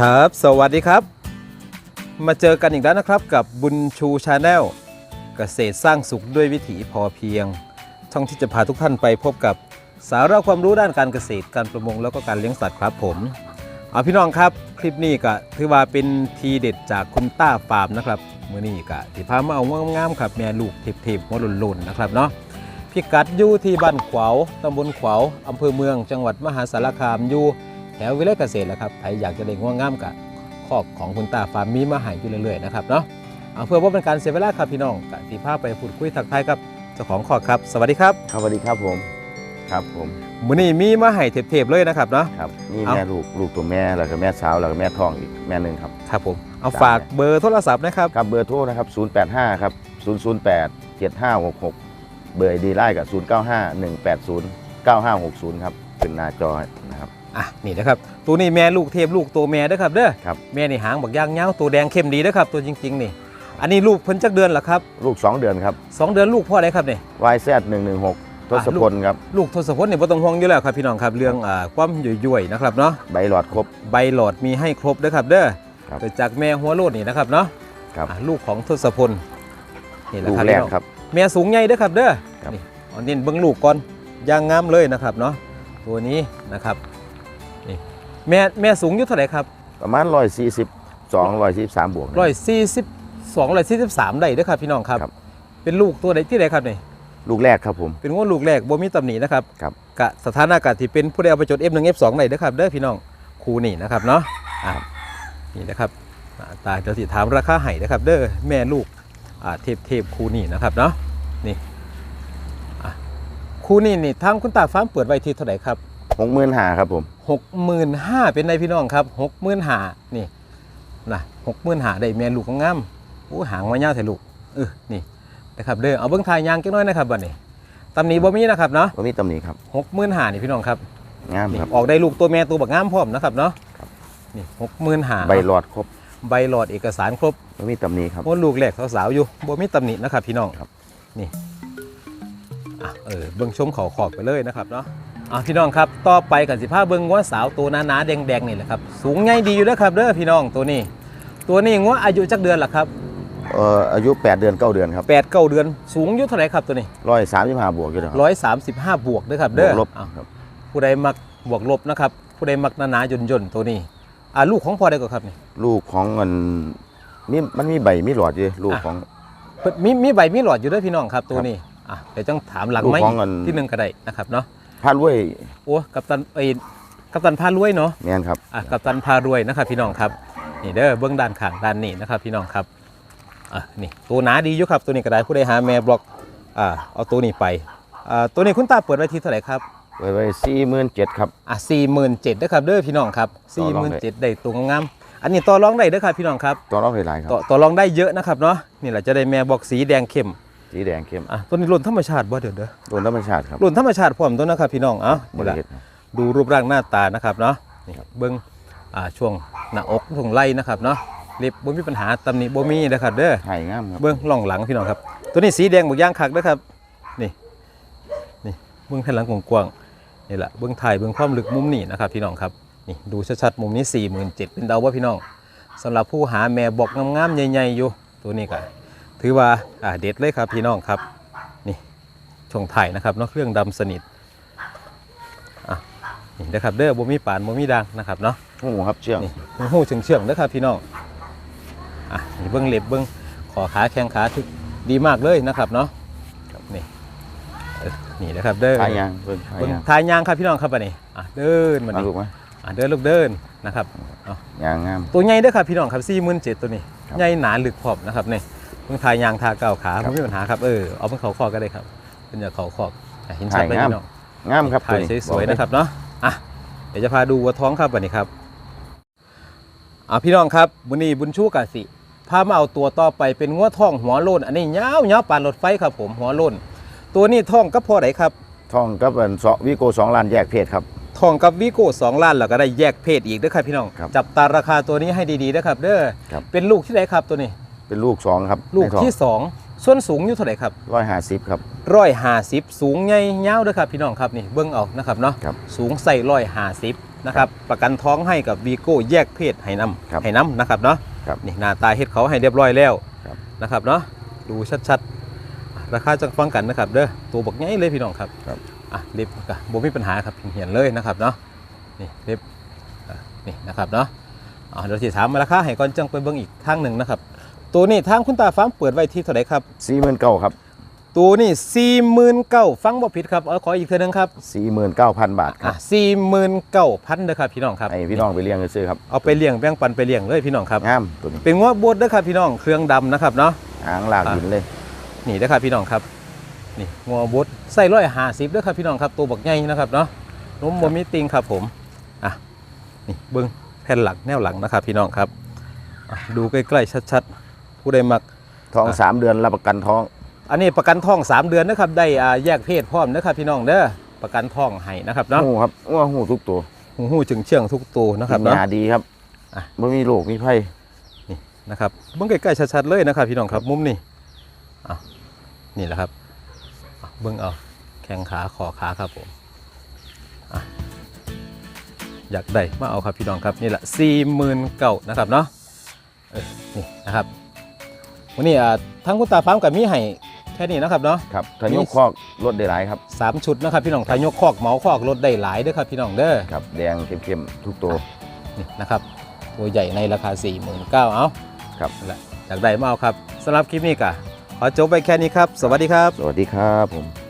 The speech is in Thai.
ครับ สวัสดีครับ มาเจอกันอีกแล้วนะครับกับบุญชูชาแนลเกษตรสร้างสุขด้วยวิถีพอเพียง ช่องที่จะพาทุกท่านไปพบกับสาระความรู้ด้านการเกษตรการประมงแล้วก็การเลี้ยงสัตว์ครับผมเอาพี่น้องครับ คลิปนี้ก็ถือว่าเป็นทีเด็ดจากคุณต้าฟาร์มนะครับมือนี้ก็ที่พามาเอางามๆครับแม่ลูกเทพๆหัวหล่นๆนะครับเนาะพิกัดอยู่ที่บ้านขวาวตำบลขวาวอำเภอเมืองจังหวัดมหาสารคามอยู่ แถววิเลยเกษตรแหละครับใครอยากจะเลี้ยงง่วงงามกับคอกของคุณตาฟาร์มมีมาให้อยู่เรื่อยๆนะครับเนาะเอาเพื่อว่าเป็นการเสียเวลาครับพี่น้องกสีภาพไปพูดคุยทักทายกับเจ้าของคอกครับ สวัสดีครับครับสวัสดีครับผมครับผมมื้อนี้มีมาให้เทปๆเลยนะครับเนาะครับนี่เอาแม่ลูกลูกตัวแม่แล้วก็แม่สาวแล้วก็แม่ท้องอีกแม่หนึ่งครับครับผมเอาได้ฝากเบอร์โทรศัพท์นะครับครับเบอร์โทรนะครับ 085 ครับ 008 7566 เบอร์ดีไลน์กับ 095 180 9560 ครับเป็นหน้าจอนะครับ อะนี่นะครับตัวนี้แม่ลูกเทพลูกตัวแม่เด้อครับเด้อครับ แม่นี่หางบักย่างเงาวตัวแดงเข้มดีเด้อครับตัวจริงๆนี่ อันนี้ลูกเพิ่นจักเดือนเหรอครับลูก 2 เดือนครับ สองเดือนลูกพ่ออะไรครับนี่ YZ 116 ทศพลครับ ลูกทศพลนี่บ่ต้องห่วงอยู่แล้วครับพี่น้องครับเรื่องอ่าความยุ่ยๆนะครับเนาะใบหลอดครบ ใบหลอดมีให้ครบเด้อครับเด้อครับ เกิดจากแม่หัวโลดนี่นะครับเนาะครับอะลูกของทศพลนี่แหละลูกครับแรกพี่น้อง ครับ แม่สูงใหญ่เด้อครับเด้อครับ นี่เอาเน้นเบิ่งลูกก่อนย่างงามเลยนะครับเนาะตัวนี้นะครับ นี่แม่แม่สูงอยู่เท่าไหร่ครับประมาณ142 143บวกนะ ร้อยสี่สิบสองร้อยสี่สิบสามได้เด้อครับพี่น้องครับ ครับ เป็นลูกตัวไหนที่ไหนครับนี่ลูกแรกครับผม เป็นงูลูกแรกบ่มีตำหนินะครับครับ กะสถานะกะที่เป็นผู้ใดเอาไปจด F1 F2 ได้เด้อครับเด้อพี่น้องครูนี่นะครับเนาะอะนี่นะครับอ่าตาเดี๋ยวสิถามราคาให้นะครับ เด้อแม่ลูกอ่าเทพเทพครูนี่นะครับเนาะนี่อะครูนี่นี่ทางคุณตาฟาร์มเปิดไว้ที่เท่าไหร่ครับ 65,000ครับผมหกหมื่นห้าเป็นในพี่น้องครับหกหมื่นห้านี่นะหกหมื่นห้าได้แม่ลูกของงามโอ้หางมาเงาวแต่ลูกเออนี่นะครับเด้อเอาเบิ้งทายยางเล็กน้อยนะครับบัดนี้ตำหนี้บ่มีนะครับเนาะบ่มีตำหนิครับหกหมื่นห้านี่พี่น้องครับงามนี่ครับออกได้ลูกตัวแม่ตัวบักงามพร้อมนะครับเนาะครับนี่หกหมื่นห้าใบหลอดครบใบหลอดเอกสารครบบ่มีตำหนิครับโอ้ลูกแรกสาวๆอยู่บ่มีตำหนินะครับพี่น้องครับนี่อะเออเบิ้งชมเขาขอบไปเลยนะครับเนาะ อะพี่น้องครับต่อไปกันสิพาเบิ้งง้วสาวตัวหนาๆแดงๆนี่แหละครับสูงใหญ่ดีอยู่แล้วครับเด้อพี่น้องตัวนี้ ตัวนี้ง้วอายุจักเดือนละครับเอ่ออายุ 8 เดือน 9 เดือนครับแปดเก้าเดือนสูงอยู่เท่าไหร่ครับตัวนี้135บวกอยู่นะครับ ร้อยสามสิบห้าบวกเด้อครับเด้อบวกลบอ้าวครับ ผู้ใดมักบวกลบนะครับผู้ใดมักหนาๆย่นๆตัวนี้อ่าลูกของพ่อได้ก็ครับนี่ ลูกของมันมีมันมีใบมีหลอดอยู่ลูกอะ ของ เพิ่นมีมีใบมีหลอดอยู่เด้วยพี่น้องครับตัวนี้อะเดี๋ยวจังถามหลังลูกไม้ของอัน ที่หนึ่งก็ได้นะครับเนาะ พาดรวยโอ้กัปตันเอ้ยกัปตันพารวยเนาะแม่นครับอะกัปตันพารวยนะครับพี่น้องครับนี่เด้อเบื้องด้านข้างด้านนี้นะครับพี่น้องครับอะนี่ตัวหนาดีอยู่ครับตัวนี้ก็ได้ผู้ใดหาแม่บล็อกอ่าเอาตัวนี้ไปอ่าตัวนี้คุณตาเปิดไว้ที่เท่าไหร่ครับไว้ไว้สี่หมื่นเจ็ดครับอะสี่หมื่นเจ็ดนะครับเด้อพี่น้องครับต่สี่อหรองมื่นได้เจ็ดได้ตัวงามๆอันนี้ต่อรองได้เด้อครับพี่น้องครับตัวรอบหลายๆครับต่อต่อรองได้เยอะนะครับเนาะนี่แหละจะได้แม่บอกสีแดงเข้ม สีแดงเข้มอะตัวนี้หล่นธรรมชาติบ่เด้อเด้อโดนธรรมชาติครับหล่นธรรมชาติพร้อมตัวนะครับ พี่น้องเอ้าบนี่ริแหละเวณดูรูปร่างหน้าตานะครับเนาะนี่ครับเบิ้งอ่าช่วงหน้าอกช่วงไหล่นะครับเนาะเล็บบ่มีปัญหาตำหนิบ่มีนะครับเด้อ ไห่งามครับเบิ้งล่องหลังพี่น้องครับ ตัวนี้สีแดงบักย่างคักนะครับ นี่นี่เบิ้งแผ่นหลังกว้างๆนี่แหละเบิ้งถ่ายเบิ้งความลึกมุมนี่นะครับพี่น้องครับนี่ดูชัดๆมุมนี้4 7 0 0 0เป็นเดาว่าพี่น้องสำหรับผู้หาแม่บอกงามๆใหญ่ๆอยู่ตัวนี้ก็ ถือว่าอ่าเด็ดเลยครับพี่น้องครับนี่ช่วงถ่ายนะครับเนาะเครื่องดำสนิทอะนี่นะครับเด้อบ่มีปานบ่มีดังนะครับเนาะหูครับเชื่องนี่หูเชื่องเชื่องๆนะครับพี่น้องอะนี่เบิ้งเล็บเบิ้งขอขาแข้งขาทุกดีมากเลยนะครับเนาะนี่เออนี่นะครับเดินทายางเพิ่นทายเบิ้งยางทายยางครับพี่น้องครับอันนี้อะเดินมามานี่ลูกไหมอะเดินลูกเดินนะครับเอา ยางงาม ตัวใหญ่เด้อครับพี่น้องครับสี่หมื่นเจ็ดตัวนี้ครับ ใหญ่หนาลึกพร้อมนะครับนี่ เบิ้งทายยางทาเก้าวขาครับไม่มีปัญหาครับเออเอาเป็นเขาคอกก็ได้ครับ เป็นอย่าเขาคอกอะเห็นชัดเลยถ่ายงามพี่น้องงามครับถ่ายตัวนี้สวยๆนะครับเนาะอะเดี๋ยวจะพาดูวัวท้องครับวันนี้ครับอะพี่น้องครับบุนีบุญชูกะสิพามาเอาตัวต่อไปเป็นงัวท้องหัวโล้นอันนี้ยาวยาวปานรถไฟครับผมหัวโล้นตัวนี้ท้องก็พอไหนครับท่องกับอันสอวิโกสองล้านแยกเพศครับท้องกับวิโก้สองล้านแล้วก็ได้แยกเพศอีกเด้อครับพี่น้องครับจับตาราคาตัวนี้ให้ดีๆนะครับ เด้อครับเป็นลูกที่ไหนครับตัวนี้ เป็นลูกสองครับลูกในท้องที่สองส่วนสูงอยู่เท่าไหร่ครับร้อยห้าสิบครับ ร้อยห้าสิบสูงใหญ่ยาวเด้อครับพี่น้องครับนี่เบิ้งเอานะครับเนาะครับสูงใส่ร้อยห้าสิบนะครับประกันท้องให้กับวีโก้แยกเพศให้น้ครับำให้น้ำนะครับเนาะครับนี่หน้าตาเฮ็ดเขาให้เรียบร้อยแล้วครับ นะครับเนาะดูชัดๆ ราคาจะฟังกันนะครับเด้อตัวบักใหญ่เลยพี่น้องครับครับ อะเล็บก็บ่มีปัญหาครับเห็นเลยนะครับเนาะนี่เล็บอะนี่นะครับเนาะอ่าเดี๋ยวที่ถามมาราคาให้ก่อนจังไปเบิ่งอีกทางหนึ่งนะครับ ตัวนี้ทางคุณตาฟาร์มเปิดไว้ที่เท่าไหร่ครับสี่หมื่นเก้าครับ ตัวนี้สี่หมื่นเก้าฟังบ่ผิดครับเอาขออีกเท่านึงครับสี่หมื่นเก้าพันบาทคอะรับสี่หมื่นเก้าพันเด้อครับพี่น้องครับให้พี่น้องไปเลี้ยงซื้อครับเอาไปเลี้ยงแบ่งปันไปเลี้ยงเลยพี่น้องครับ งามตัวนี้เป็นงัวบดเด้อครับพี่น้องเครื่องดำนะครับเนาะ หางลากหินเลย นี่นะครับพี่น้องครับนี่งัวบดใส่ร้อยห้าสิบด้วยครับพี่น้องครับตัวบักใหญ่นะครับเนาะนมบมีติงครับผมอะนี่เบิ้งแผ่นหลังแนวหลังนะครับพี่น้องครับอะดูใกล้ๆชัดๆ ผู้ใดมัก ท้องอะสามเดือนรับประกันท้อง อันนี้ประกันท้อง 3 เดือนนะครับได้อ่าแยกเพศพร้อมนะครับพี่น้องเด้อประกันท้องให้นะครับเนาะหูครับว่าหูทุกตัวหูหูจึงเชื่องทุกตัวนะครับกิเนาะยาดีครับอะ ไม่มีโรคมีไพ่นี่นะครับเบิ้งใกล้ๆชัดๆเลยนะครับ พี่น้องครับมุมนี่อะนี่แหละครับอะเบิ้งเอาแข้งขาคอขาครับผมอะอยากได้มาเอาครับพี่น้องครับนี่แหละสี่หมื่นเก่านะครับเนาะเออนี่นะครับ วันนี้อ่าทั้งคุณตาฟาร์มกับมีให้แค่นี้นะครับเนาะ ครับถ้ามียกคอกรถได้หลายครับสามชุดนะครับพี่น้องทายกคอกเหมาคอกรถได้หลายเด้อครับพี่น้องเด้อครับแดงเข้มๆทุกตัวนี่นะครับตัวใหญ่ในราคา 4 9 0 0 0เอาครับนั่นแหละอยากได้มาเอาครับสำหรับคลิปนี้ก็ขอจบไปแค่นี้ครับ สวัสดีครับ สวัสดีครับผม